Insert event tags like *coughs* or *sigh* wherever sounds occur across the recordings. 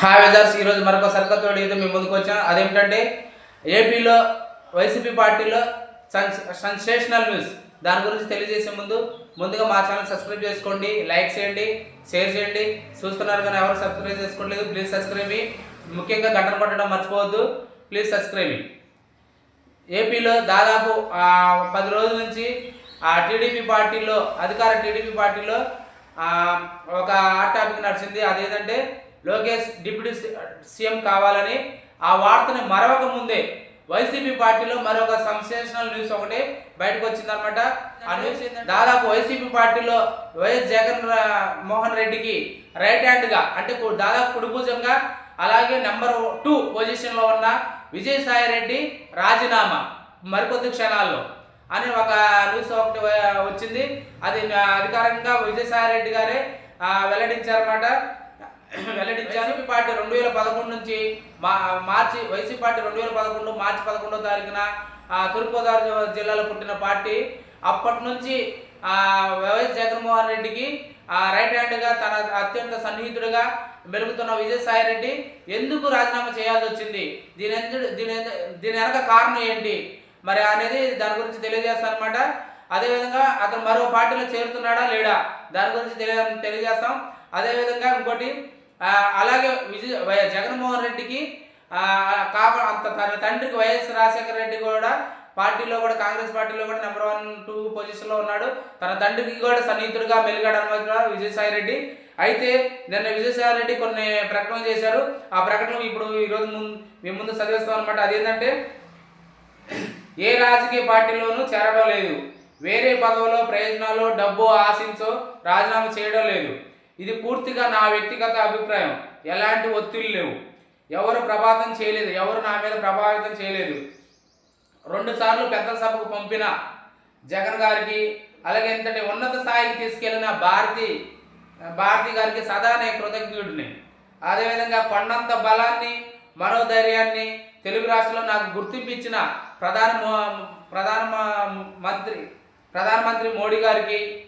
Hi వెజర్స్ ఈరోజు మరొక సరికొత్త వీడియోతో మేము ముందుకు వచ్చాం. అదేమిటంటే ఏపీలో వైసీపీ పార్టీలో సెన్సేషనల్ న్యూస్ దాని గురించి తెలియజేసే ముందు ముందుగా మా ఛానల్ సబ్స్క్రైబ్ చేసుకోండి లైక్ చేయండి షేర్ చేయండి. చూస్తున్నారు కానీ ఎవరు సబ్స్క్రైబ్ చేసుకోవట్లేదు ప్లీజ్ సబ్స్క్రైబ్ ముఖ్యంగా గంటను కొట్టడం మర్చిపోవద్దు ప్లీజ్ సబ్స్క్రైబ్ ఏపీలో దాదాపు పది రోజుల నుంచి ఆ టీడీపీ పార్టీలో అధికార టీడీపీ పార్టీలో ఒక హాట్ టాపిక్ నడిచింది. అదేంటంటే లోకేష్ డిప్యూటీ సీఎం కావాలని ఆ వార్తని మరొక ముందే వైసీపీ పార్టీలో మరొక సంసేషనల్ న్యూస్ ఒకటి బయటకు వచ్చిందనమాట ఆ న్యూస్ దాదాపు వైసీపీ పార్టీలో వైఎస్ జగన్ మోహన్ రెడ్డికి రైట్ హ్యాండ్గా అంటే దాదాపు కుడిభుజంగా అలాగే నెంబర్ టూ పొజిషన్లో ఉన్న విజయసాయి రెడ్డి రాజీనామా మరికొద్ది క్షణాల్లో అని ఒక న్యూస్ ఒకటి వచ్చింది. అది అధికారికంగా విజయసాయి రెడ్డి గారే ఆ, వెల్లడించారన్నమాట. *coughs* వెల్లడించారు. వైసీపీ పార్టీ రెండు వేల పదకొండు నుంచి మా మార్చి వైసీపీ పార్టీ రెండు వేల పదకొండు మార్చి పదకొండో తారీఖున తూర్పుగోదావరి జిల్లాలో పుట్టిన పార్టీ. అప్పటి నుంచి వైఎస్ జగన్మోహన్ రెడ్డికి రైట్ హ్యాండ్గా తన అత్యంత సన్నిహితుడిగా మెలుగుతున్న విజయసాయి రెడ్డి ఎందుకు రాజీనామా చేయాల్సి వచ్చింది? దీని దీని దీని వెనక కారణం ఏంటి? మరి అనేది దాని గురించి తెలియజేస్తానమాట అనమాట అదేవిధంగా అతను మరో పార్టీలో చేరుతున్నాడా లేడా? దాని గురించి తెలియ తెలియజేస్తాం. అదేవిధంగా ఇంకోటి అలాగే విజయ వై- జగన్మోహన్ రెడ్డికి కాపా అంత తన తండ్రికి వైఎస్ రాజశేఖర రెడ్డి కూడా పార్టీలో కూడా కాంగ్రెస్ పార్టీలో కూడా నెంబర్ వన్ టూ పొజిషన్లో ఉన్నాడు. తన తండ్రికి కూడా సన్నిహితుడిగా మెలిగాడు అనమాట విజయసాయి రెడ్డి. అయితే నిన్న విజయసాయి రెడ్డి కొన్ని ప్రకటనలు చేశారు. ఆ ప్రకటనలు ఇప్పుడు ఈరోజు ముందు మేము ముందు చదివిస్తాం అనమాట అదేంటంటే ఏ రాజకీయ పార్టీలోనూ చేరడం లేదు. వేరే పదవిలో ప్రయోజనాలు డబ్బు ఆశించో రాజీనామా చేయడం లేదు. ఇది పూర్తిగా నా వ్యక్తిగత అభిప్రాయం. ఎలాంటి ఒత్తిళ్ళు లేవు. ఎవరు ప్రభావితం చేయలేదు. ఎవరు నా మీద ప్రభావితం చేయలేదు. రెండుసార్లు పెద్ద సభకు పంపిన జగన్ గారికి అలాగే ఇంతటి ఉన్నత స్థాయికి తీసుకెళ్ళిన భారతి భారతి గారికి సదా నేను కృతజ్ఞుడిని. అదేవిధంగా కొండంత బలాన్ని మనోధైర్యాన్ని తెలుగు రాష్ట్రంలో నాకు గుర్తింపించిన ప్రధాన ప్రధాన మ- మంత్రి ప్రధానమంత్రి మోడీ గారికి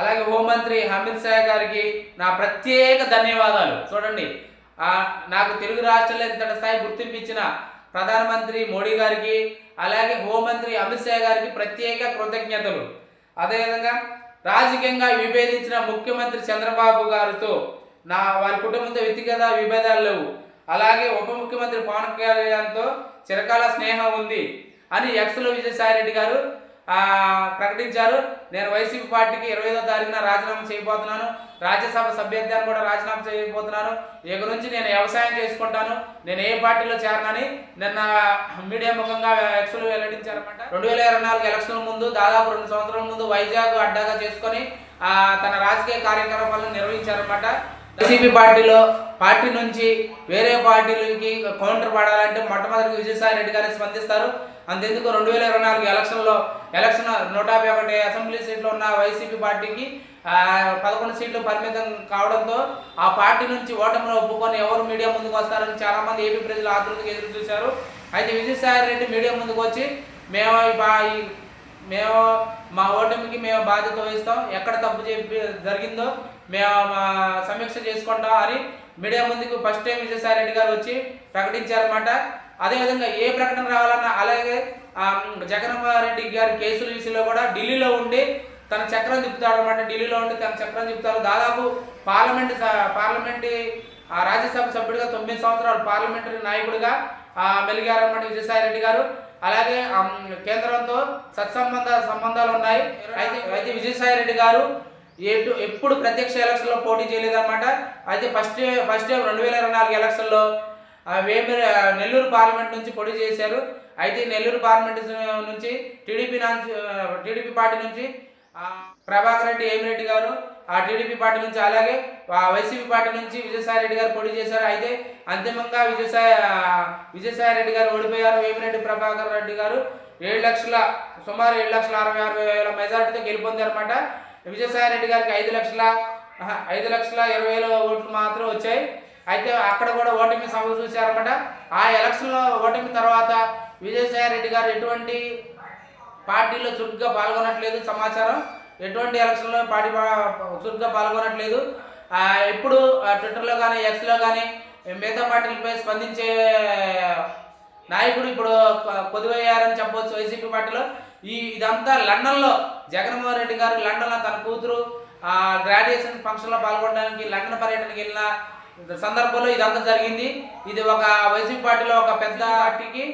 అలాగే హోంమంత్రి అమిత్ షా గారికి నా ప్రత్యేక ధన్యవాదాలు. చూడండి నాకు తెలుగు రాష్ట్రాల్లో ఇంతటి స్థాయి గుర్తింపు ఇచ్చిన ప్రధానమంత్రి మోడీ గారికి అలాగే హోంమంత్రి అమిత్ షా గారికి ప్రత్యేక కృతజ్ఞతలు. అదేవిధంగా రాజకీయంగా విభేదించిన ముఖ్యమంత్రి చంద్రబాబు గారితో నా వారి కుటుంబంతో వ్యక్తిగత విభేదాలు లేవు. అలాగే ఉప ముఖ్యమంత్రి పవన్ కళ్యాణ్తో చిరకాల స్నేహం ఉంది అని ఎక్స్లో విజయసాయి రెడ్డి గారు ప్రకటించారు. నేను వైసీపీ పార్టీకి ఇరవై ఐదో తారీఖున రాజీనామా చేయబోతున్నాను. రాజ్యసభ సభ్యత్వాన్ని కూడా రాజీనామా చేయబోతున్నాను. ఇక నుంచి నేను వ్యవసాయం చేసుకుంటాను. నేను ఏ పార్టీలో చేరనని నిన్న మీడియా ముఖంగా ఎక్స్లు వెల్లడించారన్నమాట. రెండు వేల ఇరవై నాలుగు ఎలక్షన్ల ముందు దాదాపు రెండు సంవత్సరాల ముందు వైజాగ్ అడ్డాగా చేసుకొని తన రాజకీయ కార్యక్రమాలను నిర్వహించారన్నమాట. వైసీపీ పార్టీలో పార్టీ నుంచి వేరే పార్టీలకి కౌంటర్ పడాలంటే మొట్టమొదటి విజయసాయి రెడ్డి గారే స్పందిస్తారు. అంతెందుకు రెండు వేల ఇరవై నాలుగు ఎలక్షన్లో ఎలక్షన్ నూట యాభై ఒకటి అసెంబ్లీ సీట్లు ఉన్న వైసీపీ పార్టీకి పదకొండు సీట్లు పరిమితం కావడంతో ఆ పార్టీ నుంచి ఓటమిని ఒప్పుకొని ఎవరు మీడియా ముందుకు వస్తారని చాలామంది ఏపీ ప్రజలు ఆతృతగా ఎదురు చూశారు. అయితే విజయసాయి రెడ్డి మీడియా ముందుకు వచ్చి మేము మేము మా ఓటమికి మేము బాధ్యత వహిస్తాం. ఎక్కడ తప్పు చెప్పి జరిగిందో మేము సమీక్ష చేసుకుంటాం. అని మీడియా ముందుకు ఫస్ట్ టైం విజయసాయి రెడ్డి గారు వచ్చి ప్రకటించారన్నమాట. అదేవిధంగా ఏ ప్రకటన రావాలన్నా అలాగే జగన్మోహన్ రెడ్డి గారి కేసుల విషయంలో కూడా ఢిల్లీలో ఉండి తన చక్రం తిప్పుతాడు అనమాట ఢిల్లీలో ఉండి తన చక్రం తిప్పుతారు దాదాపు పార్లమెంట్ పార్లమెంట్ రాజ్యసభ సభ్యుడిగా తొమ్మిది సంవత్సరాలు పార్లమెంటరీ నాయకుడిగా మెలిగారన్నమాట విజయసాయి రెడ్డి గారు. అలాగే కేంద్రంతో సత్సంబంధ సంబంధాలు ఉన్నాయి. అయితే అయితే విజయసాయి రెడ్డి గారు ఎటు ఎప్పుడు ప్రత్యక్ష ఎలక్షన్లో పోటీ చేయలేదన్నమాట. అయితే ఫస్ట్ ఫస్ట్ రెండు వేల ఇరవై నాలుగు ఎలక్షన్లో ఆ, నెల్లూరు పార్లమెంట్ నుంచి పోటీ చేశారు. అయితే నెల్లూరు పార్లమెంట్ నుంచి టీడీపీ టీడీపీ పార్టీ నుంచి ప్రభాకర్ రెడ్డి ఏమిరెడ్డి గారు ఆ టీడీపీ పార్టీ నుంచి అలాగే వైసీపీ పార్టీ నుంచి విజయసాయి రెడ్డి గారు పోటీ చేశారు. అయితే అంతిమంగా విజయసాయి విజయసాయి రెడ్డి గారు ఓడిపోయారు. వేమిరెడ్డి ప్రభాకర్ రెడ్డి గారు ఏడు లక్షల సుమారు ఏడు లక్షల అరవై ఆరు వేల మెజార్టీతో గెలుపొందారన్నమాట. విజయసాయి రెడ్డి గారికి ఐదు లక్షల ఐదు లక్షల ఇరవై వేల ఓట్లు మాత్రం వచ్చాయి. అయితే అక్కడ కూడా ఓటమి సభ చూశారన్నమాట. ఆ ఎలక్షన్లో ఓటమి తర్వాత విజయసాయి రెడ్డి గారు ఎటువంటి పార్టీలో చురుగ్గా పాల్గొనట్లేదు సమాచారం. ఎటువంటి ఎలక్షన్లో పార్టీ చురుగ్గా పాల్గొనట్లేదు. ఎప్పుడు ట్విట్టర్లో కానీ ఎక్స్లో కానీ మిగతా పార్టీలపై స్పందించే నాయకుడు ఇప్పుడు కొ- చెప్పవచ్చు వైసీపీ పార్టీలో. ఈ ఇదంతా లండన్లో జగన్మోహన్ రెడ్డి గారు లండన్లో తన కూతురు ఆ, గ్రాడ్యుయేషన్ ఫంక్షన్లో పాల్గొనడానికి లండన్ పర్యటనకి వెళ్ళిన సందర్భంలో ఇదంతా జరిగింది. ఇది ఒక వైసీపీ పార్టీలో ఒక పెద్ద పార్టీకి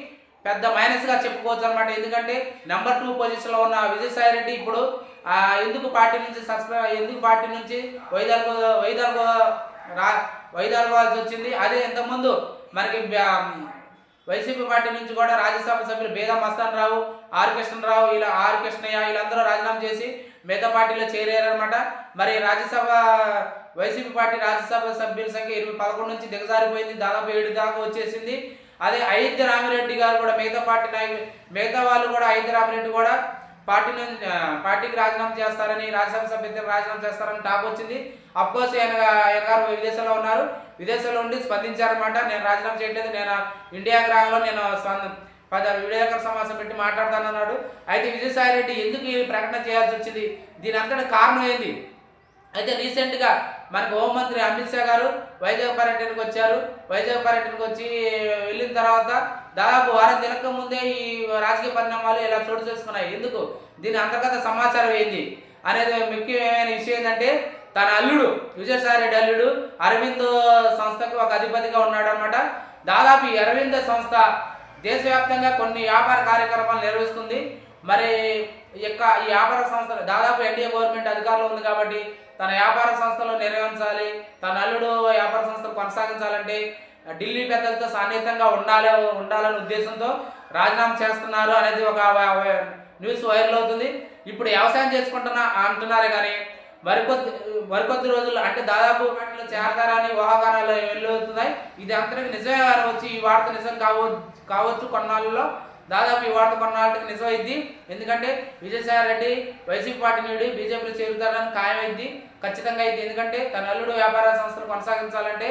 పెద్ద మైనస్గా చెప్పుకోవచ్చు అనమాట ఎందుకంటే నెంబర్ టూ పొజిషన్లో ఉన్న విజయసాయి రెడ్డి ఇప్పుడు ఆ, ఎందుకు పార్టీ నుంచి సస్పెండ్ ఎందుకు పార్టీ నుంచి వైదొలగ వైదొలగ రా వైదొలగాల్సి వచ్చింది. అదే ఇంతకుముందు మనకి బ్యా- వైసీపీ పార్టీ నుంచి కూడా రాజ్యసభ సభ్యులు బేదా మస్తాన్ రావు ఆర్ కృష్ణరావు ఇలా ఆర్ కృష్ణయ్య వీళ్ళందరూ రాజీనామా చేసి మిగతా పార్టీలో చేరారనమాట మరి రాజ్యసభ వైసీపీ పార్టీ రాజ్యసభ సభ్యుల సంఖ్య ఇరవై పదకొండు నుంచి దిగజారిపోయింది. దాదాపు ఏడు దాకా వచ్చేసింది. అదే అయోధ్య రామిరెడ్డి గారు కూడా మిగతా పార్టీ నాయకులు మిగతా వాళ్ళు కూడా అయోధ్య రామిరెడ్డి కూడా పార్టీ నుంచి పార్టీకి రాజీనామా చేస్తారని రాజ్యసభ సభ్యత్వం రాజీనామా చేస్తారని టాక్ వచ్చింది. అఫ్కోర్స్ ఆయన ఆయన గారు విదేశాల్లో ఉన్నారు. విదేశాల్లో ఉండి స్పందించారనమాట నేను రాజీనామా చేయట్లేదు. నేను ఇండియా గ్రామంలో నేను పద విలేకరుల సమావేశం పెట్టి మాట్లాడతానన్నాడు. అయితే విజయసాయి రెడ్డి ఎందుకు ఈ ప్రకటన చేయాల్సి వచ్చింది? దీని అంతటి కారణం ఏంది? అయితే రీసెంట్గా మనకు హోంమంత్రి అమిత్ షా గారు వైజాగ్ పర్యటనకు వచ్చారు. వైజాగ్ పర్యటనకు వచ్చి వెళ్ళిన తర్వాత దాదాపు వారం తినక ముందే ఈ రాజకీయ పరిణామాలు ఇలా చోటు చేసుకున్నాయి. ఎందుకు? దీని అంతర్గత సమాచారం ఏంది? అనేది ముఖ్యమైన విషయం ఏంటంటే తన అల్లుడు విజయసాయి రెడ్డి అల్లుడు అరవింద్ సంస్థకు ఒక అధిపతిగా ఉన్నాడు అనమాట దాదాపు ఈ అరవింద్ సంస్థ దేశవ్యాప్తంగా కొన్ని వ్యాపార కార్యక్రమాలు నిర్వహిస్తుంది. మరి యొక్క ఈ వ్యాపార సంస్థలు దాదాపు ఎన్డీఏ గవర్నమెంట్ అధికారంలో ఉంది కాబట్టి తన వ్యాపార సంస్థలు నిర్వహించాలి తన అల్లుడు వ్యాపార సంస్థలు కొనసాగించాలంటే ఢిల్లీ పెద్దలతో సాన్నిహితంగా ఉండాలి ఉండాలనే ఉద్దేశంతో రాజీనామా చేస్తున్నారు అనేది ఒక న్యూస్ వైరల్ అవుతుంది. ఇప్పుడు వ్యవసాయం చేసుకుంటున్నా అంటున్నారు కానీ మరికొద్ది మరికొద్ది రోజుల్లో అంటే దాదాపు వాటిలో చేరతారని ఊహాగానాలు వెళ్ళవుతున్నాయి ఇది అంతటికి నిజమే కావచ్చు ఈ వార్త నిజం కావచ్చు కావచ్చు కొన్నాళ్ళలో. దాదాపు ఈ వార్త కొన్నాళ్ళకి నిజమైంది ఎందుకంటే విజయసాయి రెడ్డి వైసీపీ పార్టీ నుండి బీజేపీలో చేరుతారని ఖాయమైంది ఖచ్చితంగా అయింది ఎందుకంటే తన అల్లుడు వ్యాపార సంస్థలు కొనసాగించాలంటే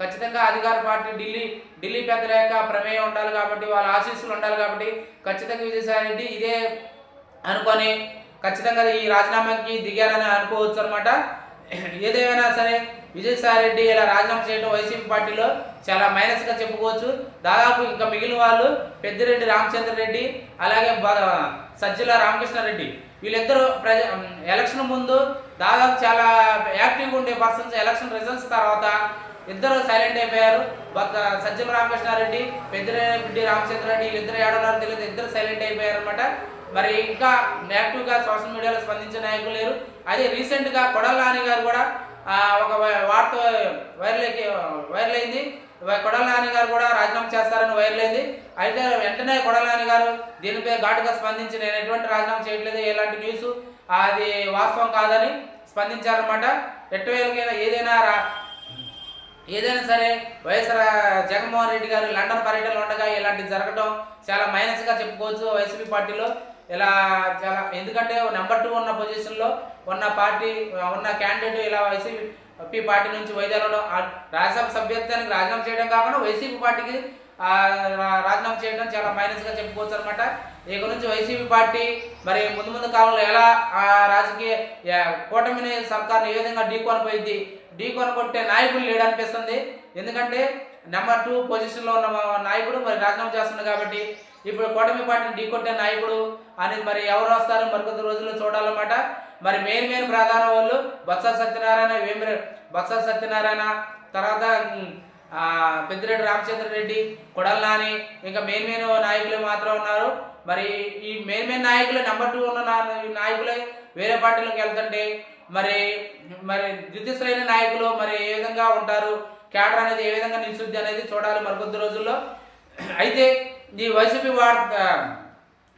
ఖచ్చితంగా అధికార పార్టీ ఢిల్లీ ఢిల్లీ పెద్దల యొక్క ప్రమేయం ఉండాలి కాబట్టి వాళ్ళ ఆశీస్సులు ఉండాలి కాబట్టి ఖచ్చితంగా విజయసాయి రెడ్డి ఇదే అనుకొని ఖచ్చితంగా ఈ రాజీనామాకి దిగారని అనుకోవచ్చు అనమాట ఏదేమైనా సరే విజయసాయి రెడ్డి ఇలా రాజీనామా చేయడం వైసీపీ పార్టీలో చాలా మైనస్గా చెప్పుకోవచ్చు. దాదాపు ఇంకా మిగిలిన వాళ్ళు పెద్దిరెడ్డి రామచంద్ర రెడ్డి అలాగే సజ్జల రామకృష్ణారెడ్డి వీళ్ళిద్దరూ ప్రజ ఎలక్షన్ ముందు దాదాపు చాలా యాక్టివ్గా ఉండే పర్సన్స్ ఎలక్షన్ రిజల్ట్స్ తర్వాత ఇద్దరు సైలెంట్ అయిపోయారు. సజ్జల రామకృష్ణారెడ్డి పెద్దిరెడ్డి రామచంద్ర రెడ్డి వీళ్ళిద్దరు ఏడన్నారు తెలియదు ఇద్దరు సైలెంట్ అయిపోయారు అనమాట మరి ఇంకా యాక్టివ్గా సోషల్ మీడియాలో స్పందించే నాయకులు లేరు. అదే రీసెంట్గా కొడల నాని గారు కూడా ఒక వార్త వైరల్ వైరల్ అయింది. కొడలాని కొడల నాని గారు కూడా రాజీనామా చేస్తారని వైరల్ అయింది. అయితే వెంటనే కొడల నాని గారు దీనిపై ఘాటుగా స్పందించి నేను ఎటువంటి రాజీనామా చేయట్లేదు ఎలాంటి న్యూస్ అది వాస్తవం కాదని స్పందించారనమాట ఎట్టువేలకైనా ఏదైనా రా ఏదైనా సరే వైఎస్ఆర్ జగన్మోహన్ రెడ్డి గారు లండన్ పర్యటనలో ఉండగా ఇలాంటివి జరగడం చాలా మైనస్గా చెప్పుకోవచ్చు వైసీపీ పార్టీలో. ఇలా చాలా ఎందుకంటే నెంబర్ టూ ఉన్న పొజిషన్లో ఉన్న పార్టీ ఉన్న క్యాండిడేట్ ఇలా వైసీపీ పార్టీ నుంచి వైద్యులను రాజ్యసభ సభ్యత్వానికి రాజీనామా చేయడం కాకుండా వైసీపీ పార్టీకి రాజీనామా చేయడం చాలా మైనస్గా చెప్పుకోవచ్చు అనమాట ఇక నుంచి వైసీపీ పార్టీ మరి ముందు ముందు కాలంలో ఎలా ఆ రాజకీయ కూటమిని సర్కార్ని ఏ విధంగా ఢీకొనపోయింది ఢీకొని కొట్టే నాయకుడు లేడు అనిపిస్తుంది ఎందుకంటే నెంబర్ టూ పొజిషన్లో ఉన్న నాయకుడు మరి రాజీనామా చేస్తున్నాడు కాబట్టి ఇప్పుడు కూటమి పార్టీని ఢీకొట్టే నాయకుడు అనేది మరి ఎవరు వస్తారో మరికొద్ది రోజుల్లో చూడాలన్నమాట. మరి మెయిన్ మెయిన్ ప్రధాన వాళ్ళు బొత్స సత్యనారాయణ వేమిరె బొత్స సత్యనారాయణ తర్వాత పెద్దిరెడ్డి రామచంద్ర రెడ్డి కొడల్నాని ఇంకా మెయిన్ మెయిన్ నాయకులు మాత్రం ఉన్నారు. మరి ఈ మెయిన్ మెయిన్ నాయకులు నెంబర్ టూ ఉన్న నాయకులే వేరే పార్టీలోకి వెళ్తుంటే మరి మరి ద్వితీయ శ్రేణి నాయకులు మరి ఏ విధంగా ఉంటారు? క్యాడర్ అనేది ఏ విధంగా నిలుచుద్ది అనేది చూడాలి మరికొద్ది రోజుల్లో. అయితే ఈ వైసీపీ వార్త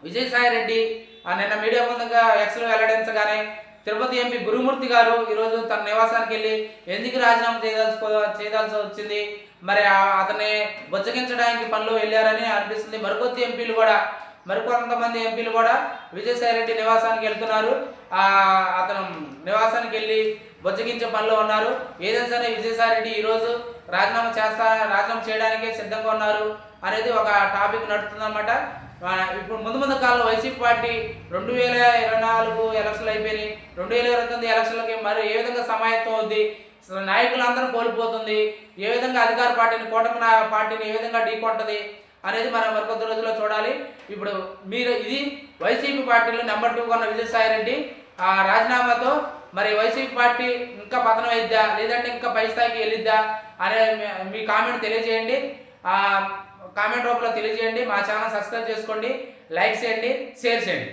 విజయసాయి రెడ్డి ఆ నిన్న మీడియా ముందుగా ఎక్స్లో వెల్లడించగానే తిరుపతి ఎంపీ గురుమూర్తి గారు ఈరోజు తన నివాసానికి వెళ్ళి ఎందుకు రాజీనామా చేయదలుచుకో చేయదాల్సి వచ్చింది? మరి అతన్ని బుజ్జగించడానికి పనులు వెళ్ళారని అనిపిస్తుంది. మరికొద్ది ఎంపీలు కూడా మరికొంతమంది ఎంపీలు కూడా విజయసాయి రెడ్డి నివాసానికి వెళ్తున్నారు. అతను నివాసానికి వెళ్ళి బుజ్జగించే పనిలో ఉన్నారు. ఏదైనా సరే విజయసాయి రెడ్డి ఈరోజు రాజీనామా చేస్తా రాజీనామా చేయడానికే సిద్ధంగా ఉన్నారు అనేది ఒక టాపిక్ నడుతుందన్నమాట ఇప్పుడు ముందు ముందు కాలంలో వైసీపీ పార్టీ రెండు వేల ఇరవై నాలుగు ఎలక్షన్లు అయిపోయినాయి. రెండు వేల ఇరవై తొమ్మిది ఎలక్షన్లకి మరి ఏ విధంగా సమాయత్తం అవుద్ది? నాయకులందరూ కోల్పోతుంది. ఏ విధంగా అధికార పార్టీని కూటమి పార్టీని ఏ విధంగా ఢీకొంటది అనేది మనం మరికొద్ది రోజుల్లో చూడాలి. ఇప్పుడు మీరు ఇది వైసీపీ పార్టీలో నెంబర్ టూ కొన్న విజయసాయి రెడ్డి ఆ రాజీనామాతో మరి వైసీపీ పార్టీ ఇంకా పతనం అయిద్దా? లేదంటే ఇంకా పై స్థాయికి వెళ్ళిద్దా? అనే మీ- కామెంట్ తెలియజేయండి. కామెంట్ రూపంలో తెలియజేయండి. మా ఛానల్ సబ్స్క్రైబ్ చేసుకోండి. లైక్ చేయండి. షేర్ చేయండి.